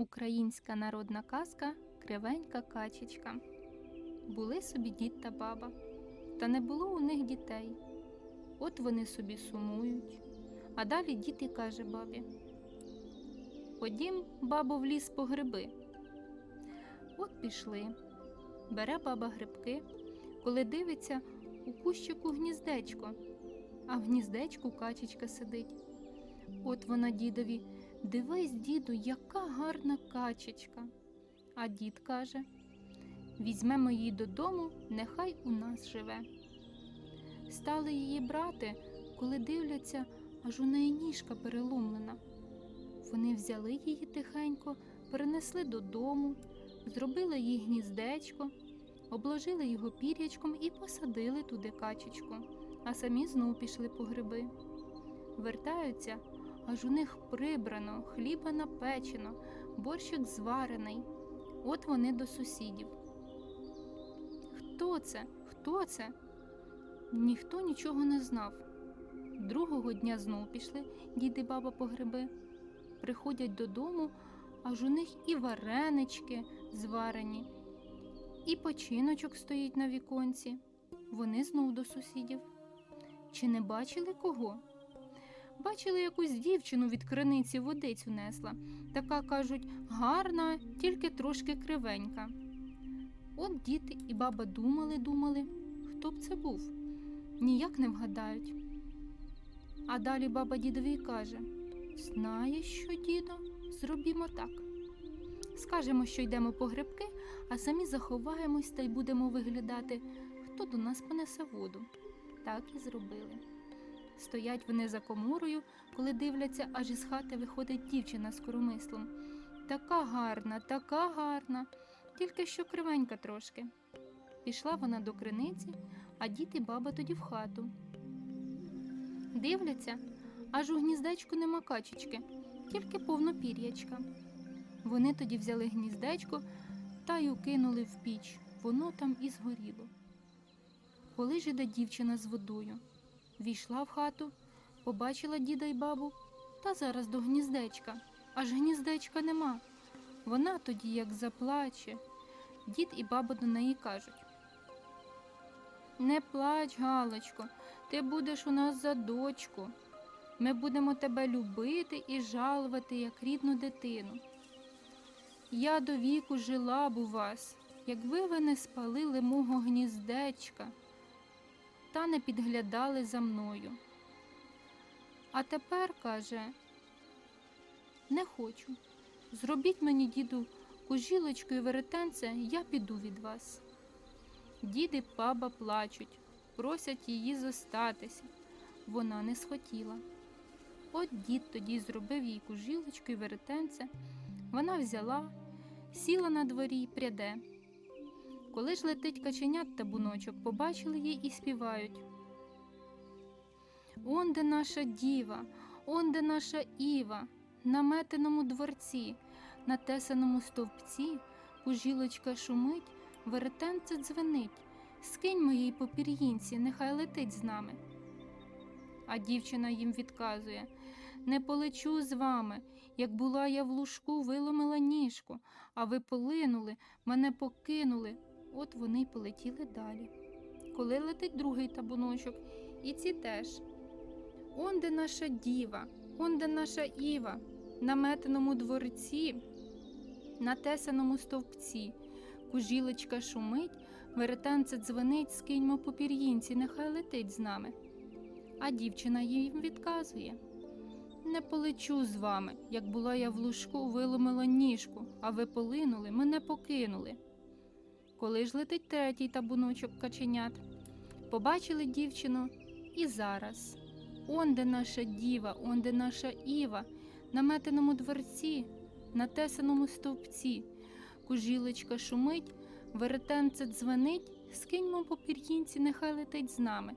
Українська народна казка Кривенька качечка. Були собі дід та баба, та не було у них дітей. От вони собі сумують. А далі дід і каже бабі: Ходім, бабо, в ліс по гриби. От пішли. Бере баба грибки, коли дивиться у кущику гніздечко, а в гніздечку качечка сидить. От вона дідові, дивись, діду, яка гарна качечка. А дід каже: Візьмемо її додому, нехай у нас живе. Стали її брати, коли дивляться, аж у неї ніжка переломлена. Вони взяли її тихенько, перенесли додому, зробили їй гніздечко, обложили його пір'ячком і посадили туди качечку, а самі знов пішли по гриби. Вертаються, аж у них прибрано, хліба напечено, борщик зварений. От вони до сусідів. Хто це? Хто це? Ніхто нічого не знав. Другого дня знов пішли дід і баба по гриби. Приходять додому, аж у них і варенички зварені, і починочок стоїть на віконці. Вони знов до сусідів. Чи не бачили кого? Бачили якусь дівчину від криниці водицю несла. Така, кажуть, гарна, тільки трошки кривенька. От дід і баба думали, думали, хто б це був. Ніяк не вгадають. А далі баба дідові каже: Знаєш що, дідо, зробімо так. Скажемо, що йдемо по грибки, а самі заховаємось та й будемо виглядати, хто до нас понесе воду. Так і зробили. Стоять вони за коморою, коли дивляться, аж із хати виходить дівчина з коромислом. Така гарна, така гарна, тільки що кривенька трошки. Пішла вона до криниці, а дід і баба тоді в хату. Дивляться, аж у гніздечку нема качечки, тільки повно пір'ячка. Вони тоді взяли гніздечко та й укинули в піч, воно там і згоріло. Коли ж іде дівчина з водою, війшла в хату, побачила діда й бабу, та зараз до гніздечка, аж гніздечка нема. Вона тоді як заплаче. Дід і баба до неї кажуть. Не плач, Галочко, ти будеш у нас за дочку. Ми будемо тебе любити і жалувати, як рідну дитину. Я до віку жила б у вас, якби ви не спалили мого гніздечка та не підглядали за мною. А тепер, каже, не хочу. Зробіть мені, діду, кужілочку і веретенце, я піду від вас. Дід і баба плачуть, просять її зостатися. Вона не схотіла. От дід тоді зробив їй кужілочку і веретенце. Вона взяла, сіла на дворі й пряде. Коли ж летить каченят та буночок, побачили її і співають. Он де наша діва, он де наша Іва, на метеному дворці, на тесаному стовпці, кужілочка шумить, веретенце дзвенить. Скинь моїй попір'їнці, нехай летить з нами. А дівчина їм відказує Не полечу з вами. Як була я в лужку, виломила ніжку, а ви полинули, мене покинули. От вони й полетіли далі. Коли летить другий табуночок, і ці теж. Он де наша діва, он де наша Іва, на метеному дворці, на тесаному стовпці. Кужілочка шумить, веретенце дзвенить, скиньмо по пір'їнці, нехай летить з нами. А дівчина їм відказує Не полечу з вами, як була я в лужку, виломила ніжку, а ви полинули, мене покинули. Коли ж летить третій табуночок каченят, побачили дівчину і зараз. Он де наша діва, он де наша Іва, на метеному дворці, на тесаному стовпці. Кужілочка шумить, веретенце дзвенить, скиньмо по пір'їнці, нехай летить з нами.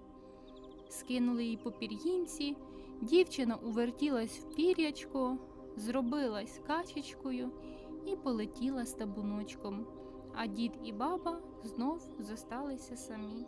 Скинули їй по пір'їнці, дівчина увертілась в пір'ячко, зробилась качечкою і полетіла з табуночком, а дід і баба знов зосталися самі.